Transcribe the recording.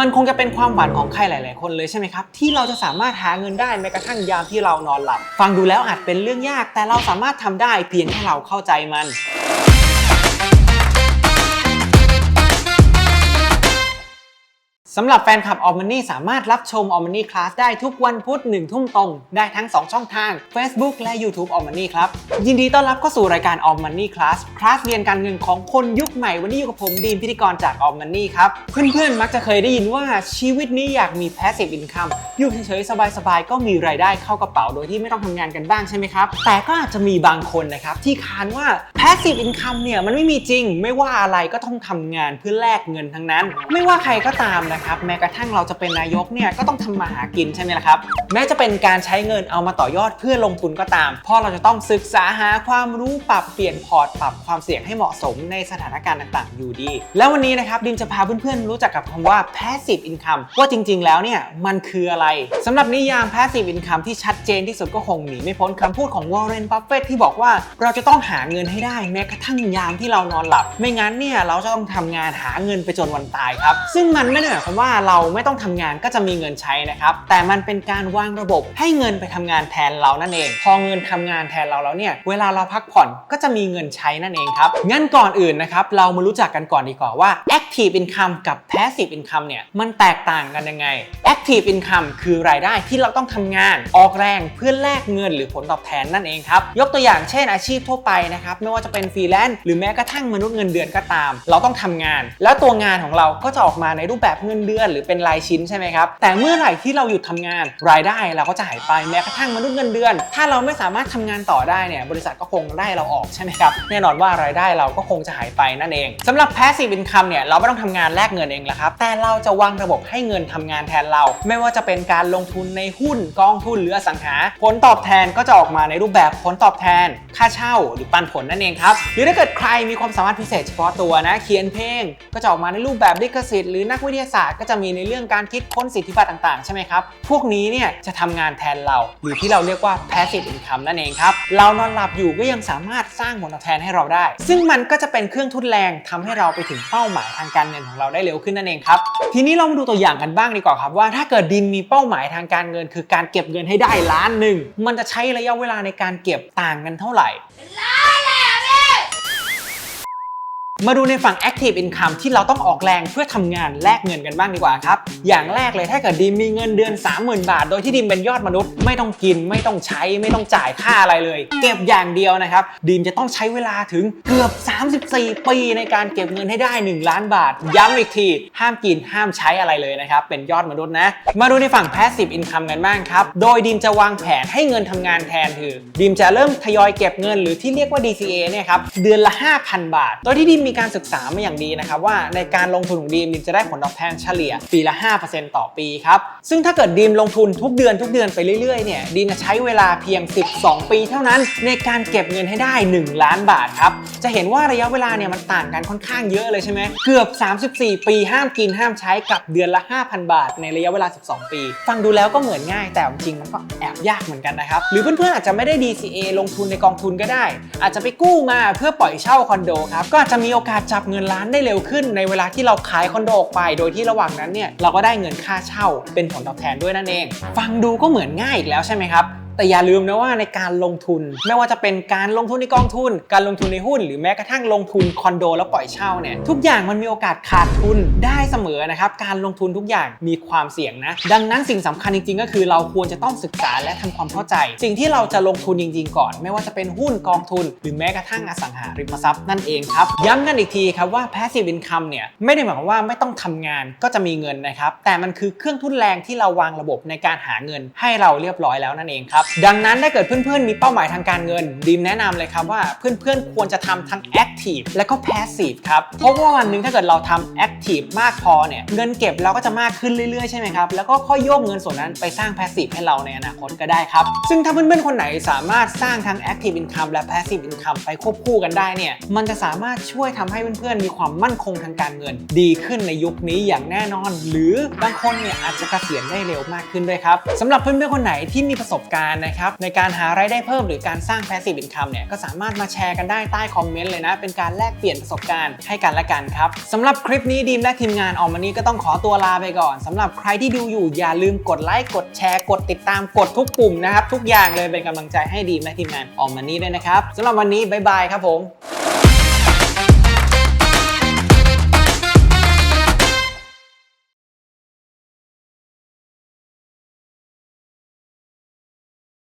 มันคงจะเป็นความหวังของใครหลาย ๆ คนเลยใช่ไหมครับ ที่เราจะสามารถหาเงินได้แม้กระทั่งยามที่เรานอนหลับ ฟังดูแล้วอาจเป็นเรื่องยาก แต่เราสามารถทำได้เพียงแค่เราเข้าใจมัน สำหรับแฟนคลับออม n น y สามารถรับชมออมน y Class ได้ทุกวันพุธ1ทุ่มตรง ได้ทั้ง 2 ช่องทาง Facebook และ YouTube ออม n น y ครับ ยินดีต้อนรับเข้าสู่รายการออมน y Class คลาสเรียนการเงินของคนยุคใหม่ วันนี้อยู่กับผมดีมพิธีกรจากออม n น y ครับ เพื่อนๆ มักจะเคยได้ยินว่าชีวิตนี้อยากมี Passive Income อยู่เฉยๆ สบายๆ ก็มีรายได้เข้ากระเป๋าโดยที่ไม่ต้องทำงานกันบ้างใช่ไหมครับ แต่ก็อาจจะมีบางคนนะครับที่ค้านว่า Passive Income เนี่ยมันไม่มีจริง ไม่ว่าอะไรก็ต้องทำงานเพื่อแลกเงินทั้งนั้น ไม่ว่าใครก็ตามนะครับแม้กระทั่งเราจะเป็นนายกเนี่ยก็ต้องทำมาหากินใช่ไหมล่ะครับแม้จะเป็นการใช้เงินเอามาต่อยอดเพื่อลงทุนก็ตามเพราะเราจะต้องศึกษาหาความรู้ปรับเปลี่ยนพอร์ตปรับความเสี่ยงให้เหมาะสมในสถานการณ์ต่างๆ อยู่ดี แล้ววันนี้นะครับดิมจะพาเพื่อนๆรู้จักกับคำว่า passive income ว่าจริง ๆ แล้วเนี่ยมันคืออะไรสำหรับนิยาม passive income ที่ชัดเจนที่สุดก็คงหนีไม่พ้นคำพูดของ Warren Buffett ที่บอกว่าเราจะต้องหาเงินให้ได้แม้กระทั่งยามที่เรานอนหลับ ไม่งั้นเนี่ยเราจะต้องทำงานหาเงินไปจนวันตายครับซึ่งมันไม่ได้หมายความว่าเราไม่ต้องทำงานก็จะมีเงินใช้นะครับ แต่มันเป็นการวางระบบให้เงินไปทำงานแทนเรานั่นเอง พอเงินทำงานแทนเราแล้วเนี่ย เวลาเราพักผ่อนก็จะมีเงินใช้นั่นเองครับ งั้นก่อนอื่นนะครับ เรามารู้จักกันก่อนดีกว่าว่า active income กับ passive income เนี่ย มันแตกต่างกันยังไง active income คือรายได้ที่เราต้องทำงาน ออกแรงเพื่อแลกเงินหรือผลตอบแทนนั่นเองครับ ยกตัวอย่างเช่นอาชีพทั่วไปนะครับ ไม่ว่าจะเป็นฟรีแลนซ์หรือแม้กระทั่งมนุษย์เงินเดือนก็ตาม เราต้องทำงาน แล้วตัวงานของเราก็จะออกมาในรูปแบบเงินเดือน หรือเป็นรายชิ้นใช่ไหมครับ แต่เมื่อไหร่ที่เราหยุดทำงานรายได้เราก็จะหายไปแม้กระทั่งมนุษย์เงินเดือน ถ้าเราไม่สามารถทำงานต่อได้เนี่ยบริษัทก็คงไล่เราออกใช่ไหมครับแน่นอนว่ารายได้เราก็คงจะหายไปนั่นเองสำหรับ passive income เนี่ยเราไม่ต้องทำงานแลกเงินเองแล้วครับแต่เราจะวางระบบให้เงินทำงานแทนเรา ไม่ว่าจะเป็นการลงทุนในหุ้นกองทุนหรืออสังหา ผลตอบแทนก็จะออกมาในรูปแบบผลตอบแทน ค่าเช่าหรือปันผลนั่นเองครับหรือถ้าเกิดใครมีความสามารถพิเศษเฉพาะตัวนะเขียนเพลง ก็จะออกมาในรูปแบบลิขสิทธิ์หรือนักวิทยาศาสตร์ก็จะมีในเรื่องการคิดค้นสิทธิบัตรต่างๆ ใช่ไหมครับ พวกนี้เนี่ยจะทำงานแทนเรา หรือที่เราเรียกว่า passive income นั่นเองครับ เรานอนหลับอยู่ก็ยังสามารถสร้างผลตอบแทนให้เราได้ ซึ่งมันก็จะเป็นเครื่องทุนแรงทำให้เราไปถึงเป้าหมายทางการเงินของเราได้เร็วขึ้นนั่นเองครับ ทีนี้เรามาดูตัวอย่างกันบ้างดีกว่าครับว่าถ้าเกิดดินมีเป้าหมายทางการเงิน คือการเก็บเงินให้ได้ล้านหนึ่งมันจะใช้ระยะเวลาในการเก็บต่างกันเท่าไหร่ มาดูในฝั่ง Active Income ที่เราต้องออกแรงเพื่อทำงานแลกเงินกันบ้างดีกว่าครับ อย่างแรกเลยถ้าเกิดดีมมีเงินเดือน 30,000 บาท โดยที่ดีมเป็นยอดมนุษย์ ไม่ต้องกินไม่ต้องใช้ไม่ต้องจ่ายค่าอะไรเลย เก็บอย่างเดียวนะครับดีมจะต้องใช้เวลาถึงเกือบ 34 ปีในการเก็บเงินให้ได้ 1 ล้านบาท ย้ำอีกที ห้ามกินห้ามใช้อะไรเลยนะครับ เป็นยอดมนุษย์นะ มาดูในฝั่ง Passive Income กันบ้างครับ โดยดีมจะวางแผนให้เงินทำงานแทนคือดีมจะเริ่มทยอยเก็บเงินหรือที่เรียกว่า DCA เนี่ยครับเดือนละ 5,000 บาท โดยที่ดีมมีการศึกษามาอย่างดีนะครับว่าในการลงทุนของดีมดีมจะได้ผลตอบแทนเฉลี่ยปีละ 5%ต่อปีครับ ซึ่งถ้าเกิดดีมลงทุนทุกเดือนทุกเดือนไปเรื่อยๆเนี่ยดีมจะใช้เวลาเพียง 12 ปีเท่านั้น ในการเก็บเงินให้ได้ 1 ล้านบาทครับ จะเห็นว่าระยะเวลาเนี่ยมันต่างกันค่อนข้างเยอะเลยใช่ไหมเกือบ 34 ปีห้ามกินห้ามใช้กับเดือนละ 5,000 บาท ในระยะเวลา 12 ปี ฟังดูแล้วก็เหมือนง่าย แต่จริงมันก็แอบยากเหมือนกันนะครับหรือเพื่อนๆอาจจะไม่ได้ DCA ลงทุนในกองทุนก็ได้ อาจจะไปกู้มาเพื่อปล่อยเช่าคอนโดครับก็อาจจะมีโอกาสจับเงินล้านได้เร็วขึ้น ในเวลาที่เราขายคอนโดออกไป โดยที่ระหว่างนั้นเนี่ยเราก็ได้เงินค่าเช่าเป็นผลตอบแทนด้วยนั่นเอง ฟังดูก็เหมือนง่ายอีกแล้วใช่ไหมครับ แต่อย่าลืมนะว่าในการลงทุน ไม่ว่าจะเป็นการลงทุนในกองทุน การลงทุนในหุ้น หรือแม้กระทั่งลงทุนคอนโดแล้วปล่อยเช่าเนี่ยทุกอย่างมันมีโอกาสขาดทุนได้เสมอนะครับการลงทุนทุกอย่างมีความเสี่ยงนะ ดังนั้นสิ่งสำคัญจริง ๆ ก็คือเราควรจะต้องศึกษาและทำความเข้าใจ สิ่งที่เราจะลงทุนจริง ๆ ก่อน ไม่ว่าจะเป็นหุ้นกองทุน หรือแม้กระทั่งอสังหาริมทรัพย์นั่นเองครับย้ำกันอีกทีครับว่า passive income เนี่ยไม่ได้หมายความว่าไม่ต้องทำงานก็จะมีเงินนะครับแต่มันคือเครื่องทุนแรงที่เราวางระบบในการหาเงินให้เราเรียบร้อยแล้วนั่นเองครับดังนั้นถ้าเกิดเพื่อนๆ มีเป้าหมายทางการเงินดีมแนะนำเลยครับว่าเพื่อนๆ ควรจะทำทั้ง active และก็ passive ครับ เพราะว่าวันหนึงถ้าเกิดเราทำ active มากพอเนี่ยเงินเก็บเราก็จะมากขึ้นเรื่อยๆ ใช่ไหมครับ แล้วก็ค่อยโยกเงินส่วนนั้นไปสร้าง passive ให้เราในอนาคตก็ได้ครับ ซึ่งถ้าเพื่อนๆ คนไหนสามารถสร้างทั้ง active income และ passive income ไปควบคู่กันได้เนี่ยมันจะสามารถช่วยทำให้เพื่อนๆ มีความมั่นคงทางการเงิน ดีขึ้นในยุคนี้อย่างแน่นอน หรือบางคนเนี่ยอาจจะเกษียณได้เร็วมากขึ้นด้วยครับสำหรับเพื่อนๆ คนไหนที่มีประสบการณ์นะครับในการหารายได้เพิ่มหรือการสร้างแพสซีฟอินคัมเนี่ยก็สามารถมาแชร์กันได้ใต้คอมเมนต์เลยนะ เป็นการแลกเปลี่ยนประสบการณ์ให้กันและกันครับสำหรับคลิปนี้ดีมและทีมงานออมมันนี่ก็ต้องขอตัวลาไปก่อนสำหรับใครที่ดูอยู่อย่าลืมกดไลค์กดแชร์กดติดตามกดทุกปุ่มนะครับทุกอย่างเลยเป็นกำลังใจให้ดีมและทีมงานออมมันนี่ด้วยนะครับสำหรับวันนี้บ๊ายบายครับผม